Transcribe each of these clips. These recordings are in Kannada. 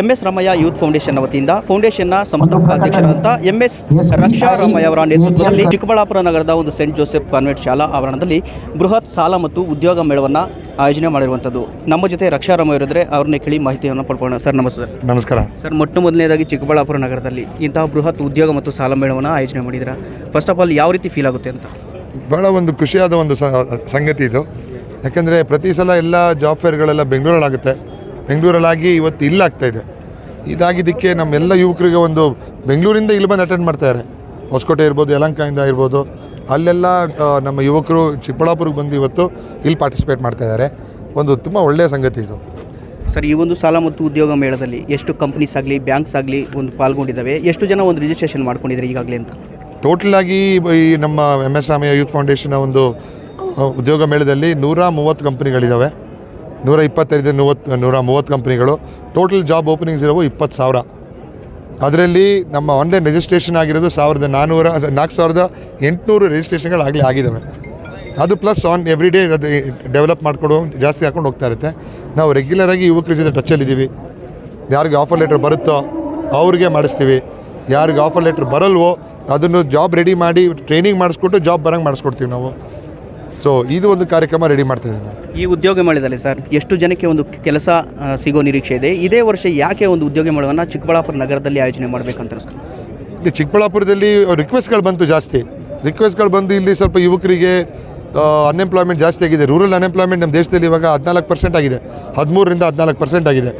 M S Ramaiah youth foundation ವತಿಯಿಂದ ಫೌಂಡೇಶನ್ನ ಸಂಸ್ಥಾಪಕ ಅಧ್ಯಕ್ಷರಾದಂಥ ಎಂ ಎಸ್ ರಕ್ಷಾ ರಾಮಯ್ಯ ಅವರ ನೇತೃತ್ವದಲ್ಲಿ ಚಿಕ್ಕಬಳ್ಳಾಪುರ ನಗರದ ಒಂದು ಸೆಂಟ್ ಜೋಸೆಫ್ ಕಾನ್ವೆಂಟ್ ಶಾಲಾ ಆವರಣದಲ್ಲಿ ಬೃಹತ್ ಸಾಲ ಮತ್ತು ಉದ್ಯೋಗ ಮೇಳವನ್ನು ಆಯೋಜನೆ ಮಾಡಿರುವಂಥದ್ದು. ನಮ್ಮ ಜೊತೆ ರಕ್ಷಾ ರಾಮಯ್ಯ ಅವರಿದ್ರೆ ಅವ್ರನ್ನೇ ಕೇಳಿ ಮಾಹಿತಿಯನ್ನು ಪಡ್ಕೊಳ್ಳೋಣ. ಸರ್ ನಮಸ್ತೆ ನಮಸ್ಕಾರ. ಸರ್ ಮೊಟ್ಟ ಮೊದಲನೇದಾಗಿ ಚಿಕ್ಕಬಳ್ಳಾಪುರ ನಗರದಲ್ಲಿ ಇಂತಹ ಬೃಹತ್ ಉದ್ಯೋಗ ಮತ್ತು ಸಾಲ ಮೇಳವನ್ನು ಆಯೋಜನೆ ಮಾಡಿದ್ರ ಫಸ್ಟ್ ಆಫ್ ಆಲ್ ಯಾವ ರೀತಿ ಫೀಲ್ ಆಗುತ್ತೆ ಅಂತ? ಭಾಳ ಒಂದು ಖುಷಿಯಾದ ಒಂದು ಸಂಗತಿ ಇದು. ಯಾಕೆಂದರೆ ಪ್ರತಿ ಸಲ ಎಲ್ಲ ಜಾಬ್ ಫೇರ್ಗಳೆಲ್ಲ ಬೆಂಗಳೂರಲ್ಲಾಗುತ್ತೆ. ಬೆಂಗಳೂರಲ್ಲಾಗಿ ಇವತ್ತು ಇಲ್ಲಾಗ್ತಾ ಇದೆ. ಇದಾಗಿದ್ದಕ್ಕೆ ನಮ್ಮೆಲ್ಲ ಯುವಕರಿಗೆ ಒಂದು ಬೆಂಗಳೂರಿಂದ ಇಲ್ಲಿ ಬಂದು ಅಟೆಂಡ್ ಮಾಡ್ತಾರೆ ಹೊಸಕೋಟೆ ಇರ್ಬೋದು ಯಲಂಕಾಯಿಂದ ಇರ್ಬೋದು ಅಲ್ಲೆಲ್ಲ ನಮ್ಮ ಯುವಕರು ಚಿಕ್ಕಬಳ್ಳಾಪುರಕ್ಕೆ ಬಂದು ಇವತ್ತು ಇಲ್ಲಿ ಪಾರ್ಟಿಸಿಪೇಟ್ ಮಾಡ್ತಾ ಇದ್ದಾರೆ ಒಂದು ತುಂಬ ಒಳ್ಳೆಯ ಸಂಗತಿ ಇದು. ಸರ್ ಈ ಒಂದು ಸಾಲ ಮತ್ತು ಉದ್ಯೋಗ ಮೇಳದಲ್ಲಿ ಎಷ್ಟು ಕಂಪ್ನೀಸ್ ಆಗಲಿ ಬ್ಯಾಂಕ್ಸ್ ಆಗಲಿ ಒಂದು ಪಾಲ್ಗೊಂಡಿದ್ದಾವೆ? ಎಷ್ಟು ಜನ ಒಂದು ರಿಜಿಸ್ಟ್ರೇಷನ್ ಮಾಡ್ಕೊಂಡಿದ್ದಾರೆ ಈಗಾಗಲೇ ಅಂತ? ಟೋಟಲಾಗಿ ಈ ನಮ್ಮ ಎಂ ಎಸ್ ರಾಮಯ್ಯ ಯೂತ್ ಫೌಂಡೇಶನ್ನ ಒಂದು ಉದ್ಯೋಗ ಮೇಳದಲ್ಲಿ ನೂರ ಮೂವತ್ತು ಕಂಪ್ನಿಗಳಿದ್ದಾವೆ ನೂರ ಇಪ್ಪತ್ತೈದು ಮೂವತ್ತು ನೂರ ಮೂವತ್ತು ಕಂಪ್ನಿಗಳು. ಟೋಟಲ್ ಜಾಬ್ ಓಪನಿಂಗ್ಸ್ ಇರೋವು ಇಪ್ಪತ್ತು ಸಾವಿರ. ಅದರಲ್ಲಿ ನಮ್ಮ ಆನ್ಲೈನ್ ರಿಜಿಸ್ಟ್ರೇಷನ್ ಆಗಿರೋದು ಸಾವಿರದ ನಾನ್ನೂರ ನಾಲ್ಕು ಸಾವಿರದ ಎಂಟುನೂರು ರಿಜಿಸ್ಟ್ರೇಷನ್ಗಳಾಗಲೇ ಆಗಿದ್ದಾವೆ ಅದು ಪ್ಲಸ್ ಆನ್ ಎವ್ರಿ ಡೇ ಅದು ಡೆವಲಪ್ ಮಾಡಿಕೊಂಡು ಜಾಸ್ತಿ ಹಾಕೊಂಡು ಹೋಗ್ತಾ ಇರುತ್ತೆ. ನಾವು ರೆಗ್ಯುಲರಾಗಿ ಯುವಕರ ಜೊತೆ ಟಚ್ಚಲ್ಲಿದ್ದೀವಿ ಯಾರಿಗೆ ಆಫರ್ ಲೆಟ್ರ್ ಬರುತ್ತೋ ಅವ್ರಿಗೆ ಮಾಡಿಸ್ತೀವಿ. ಯಾರಿಗೆ ಆಫರ್ ಲೆಟ್ರ್ ಬರಲ್ವೋ ಅದನ್ನು ಜಾಬ್ ರೆಡಿ ಮಾಡಿ ಟ್ರೈನಿಂಗ್ ಮಾಡಿಸ್ಕೊಟ್ಟು ಜಾಬ್ ಬರೋಂಗೆ ಮಾಡಿಸ್ಕೊಡ್ತೀವಿ ನಾವು. ಸೊ ಇದು ಒಂದು ಕಾರ್ಯಕ್ರಮ ರೆಡಿ ಮಾಡ್ತಾ ಇದ್ದೀನಿ. ಈ ಉದ್ಯೋಗ ಮೇಳದಲ್ಲಿ ಸರ್ ಎಷ್ಟು ಜನಕ್ಕೆ ಒಂದು ಕೆಲಸ ಆ, ಸಿಗೋ ನಿರೀಕ್ಷೆ ಇದೆ? ಇದೇ ವರ್ಷ ಯಾಕೆ ಒಂದು ಉದ್ಯೋಗ ಮೇಳವನ್ನು ಚಿಕ್ಕಬಳ್ಳಾಪುರ ನಗರದಲ್ಲಿ ಆಯೋಜನೆ ಮಾಡಬೇಕಂತ ಅನಿಸ್ತು? ಇಲ್ಲಿ ಚಿಕ್ಕಬಳ್ಳಾಪುರದಲ್ಲಿ ರಿಕ್ವೆಸ್ಟ್ಗಳು ಬಂತು ಜಾಸ್ತಿ. ರಿಕ್ವೆಸ್ಟ್ಗಳು ಬಂದು ಇಲ್ಲಿ ಸ್ವಲ್ಪ ಯುವಕರಿಗೆ ಅನ್ಎಂಪ್ಲಾಯ್ಮೆಂಟ್ ಜಾಸ್ತಿ ಆಗಿದೆ. ರೂರಲ್ ಅನ್ಎಂಪ್ಲಾಯ್ಮೆಂಟ್ ನಮ್ಮ ದೇಶದಲ್ಲಿ ಇವಾಗ ಹದಿನಾಲ್ಕು ಪರ್ಸೆಂಟ್ ಆಗಿದೆ. ಹದಿಮೂರರಿಂದ ಹದಿನಾಲ್ಕು ಪರ್ಸೆಂಟ್ ಆಗಿದೆ.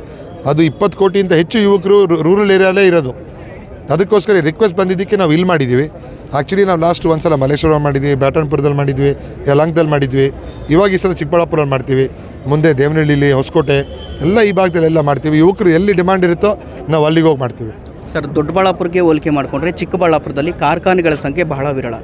ಅದು ಇಪ್ಪತ್ತು ಕೋಟಿಯಿಂದ ಹೆಚ್ಚು ಯುವಕರು ರೂರಲ್ ಏರಿಯಾಲೇ ಇರೋದು. ಅದಕ್ಕೋಸ್ಕರ ರಿಕ್ವೆಸ್ಟ್ ಬಂದಿದ್ದಕ್ಕೆ ನಾವು ಇಲ್ಲಿ ಮಾಡಿದ್ದೀವಿ. ಆ್ಯಕ್ಚುಲಿ ನಾವು ಲಾಸ್ಟ್ ಒಂದು ಸಲ ಮಾಡಿದ್ವಿ, ಬ್ಯಾಟನ್ಪುರದಲ್ಲಿ ಮಾಡಿದ್ವಿ ಯಲಂಕದಲ್ಲಿ ಮಾಡಿದ್ವಿ. ಇವಾಗ ಈ ಸಲ ಚಿಕ್ಕಬಳ್ಳಾಪುರಲ್ಲಿ ಮಾಡ್ತೀವಿ. ಮುಂದೆ ದೇವನಹಳ್ಳಿಲಿ, ಹೊಸಕೋಟೆ, ಎಲ್ಲ ಈ ಭಾಗದಲ್ಲೆಲ್ಲ ಮಾಡ್ತೀವಿ. ಯುವಕರು ಎಲ್ಲಿ ಡಿಮ್ಯಾಂಡ್ ಇರುತ್ತೋ ನಾವು ಅಲ್ಲಿಗೆ ಹೋಗಿ ಮಾಡ್ತೀವಿ. ಸರ್ ದೊಡ್ಡಬಳ್ಳಾಪುರಕ್ಕೆ ಹೋಲಿಕೆ ಮಾಡಿಕೊಂಡ್ರೆ ಚಿಕ್ಕಬಳ್ಳಾಪುರದಲ್ಲಿ ಕಾರ್ಖಾನೆಗಳ ಸಂಖ್ಯೆ ಬಹಳ ವಿರಳ.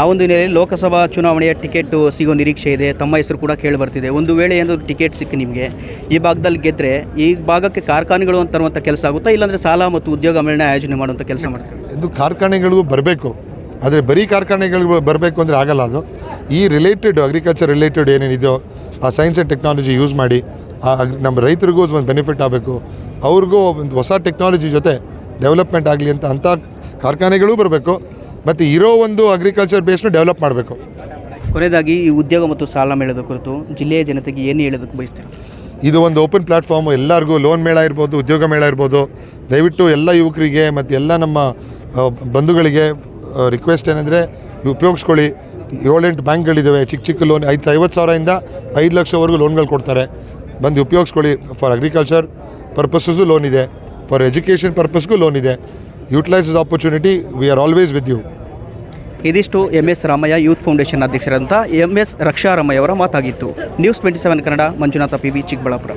ಆ ಒಂದು ಹಿನ್ನೆಲೆಯಲ್ಲಿ ಲೋಕಸಭಾ ಚುನಾವಣೆಯ ಟಿಕೆಟ್ ಸಿಗೋ ನಿರೀಕ್ಷೆ ಇದೆ. ತಮ್ಮ ಹೆಸರು ಕೂಡ ಕೇಳಿ ಬರ್ತಿದೆ ಒಂದು ವೇಳೆ ಏನಾದರೂ ಟಿಕೆಟ್ ಸಿಕ್ಕಿ ನಿಮಗೆ ಈ ಭಾಗದಲ್ಲಿ ಗೆದ್ದರೆ ಈ ಭಾಗಕ್ಕೆ ಕಾರ್ಖಾನೆಗಳು ಅಂತ ತರುವಂಥ ಕೆಲಸ ಆಗುತ್ತಾ? ಇಲ್ಲಾಂದರೆ ಸಾಲ ಮತ್ತು ಉದ್ಯೋಗ ಮೇಳನ ಆಯೋಜನೆ ಮಾಡುವಂಥ ಕೆಲಸ ಮಾಡ್ತಾರೆ? ಇದು ಕಾರ್ಖಾನೆಗಳು ಬರಬೇಕು. ಆದರೆ ಬರೀ ಕಾರ್ಖಾನೆಗಳು ಬರಬೇಕು ಅಂದರೆ ಆಗಲ್ಲ ಅದು. ಈ ರಿಲೇಟೆಡ್ ಅಗ್ರಿಕಲ್ಚರ್ ರಿಲೇಟೆಡ್ ಏನೇನಿದೆಯೋ ಆ ಸೈನ್ಸ್ ಆ್ಯಂಡ್ ಟೆಕ್ನಾಲಜಿ ಯೂಸ್ ಮಾಡಿ ನಮ್ಮ ರೈತರಿಗೂ ಒಂದು ಬೆನಿಫಿಟ್ ಆಗಬೇಕು. ಅವ್ರಿಗೂ ಒಂದು ಹೊಸ ಟೆಕ್ನಾಲಜಿ ಜೊತೆ ಡೆವಲಪ್ಮೆಂಟ್ ಆಗಲಿ ಅಂತ ಅಂಥ ಕಾರ್ಖಾನೆಗಳು ಬರಬೇಕು ಮತ್ತು ಇರೋ ಒಂದು ಅಗ್ರಿಕಲ್ಚರ್ ಬೇಸ್ನು ಡೆವಲಪ್ ಮಾಡಬೇಕು. ಕೊನೆಯದಾಗಿ ಈ ಉದ್ಯೋಗ ಮತ್ತು ಸಾಲ ಮೇಳದ ಕುರಿತು ಜಿಲ್ಲೆಯ ಜನತೆಗೆ ಏನು ಹೇಳೋದಕ್ಕೆ ಬಯಸ್ತೀರಿ? ಇದು ಒಂದು ಓಪನ್ ಪ್ಲ್ಯಾಟ್ಫಾರ್ಮು ಎಲ್ಲರಿಗೂ ಲೋನ್ ಮೇಳ ಇರ್ಬೋದು ಉದ್ಯೋಗ ಮೇಳ ಇರ್ಬೋದು. ದಯವಿಟ್ಟು ಎಲ್ಲ ಯುವಕರಿಗೆ ಮತ್ತು ಎಲ್ಲ ನಮ್ಮ ಬಂಧುಗಳಿಗೆ ರಿಕ್ವೆಸ್ಟ್ ಏನಂದರೆ ಉಪಯೋಗಿಸ್ಕೊಳ್ಳಿ. ಏಳೆಂಟು ಬ್ಯಾಂಕ್ಗಳಿದ್ದಾವೆ ಚಿಕ್ಕ ಚಿಕ್ಕ ಲೋನ್ ಐದು ಐವತ್ತು ಸಾವಿರದಿಂದ ಐದು ಲಕ್ಷವರೆಗೂ ಲೋನ್ಗಳು ಕೊಡ್ತಾರೆ. ಬಂದು ಉಪಯೋಗಿಸ್ಕೊಳ್ಳಿ. ಫಾರ್ ಅಗ್ರಿಕಲ್ಚರ್ ಪರ್ಪಸಸ್ಸು ಲೋನ್ ಇದೆ. ಫಾರ್ ಎಜುಕೇಷನ್ ಪರ್ಪಸ್ಗೂ ಲೋನ್ ಇದೆ. Utilise opportunity we are always with you ಇದಿಷ್ಟು M S Ramaiah youth foundation ಅಧ್ಯಕ್ಷರಂತ M S Raksha Ramaiah ಅವರ ಮಾತಾಗಿತ್ತು. News twenty seven Kannada, Manjunatha P B Chikkaballapur.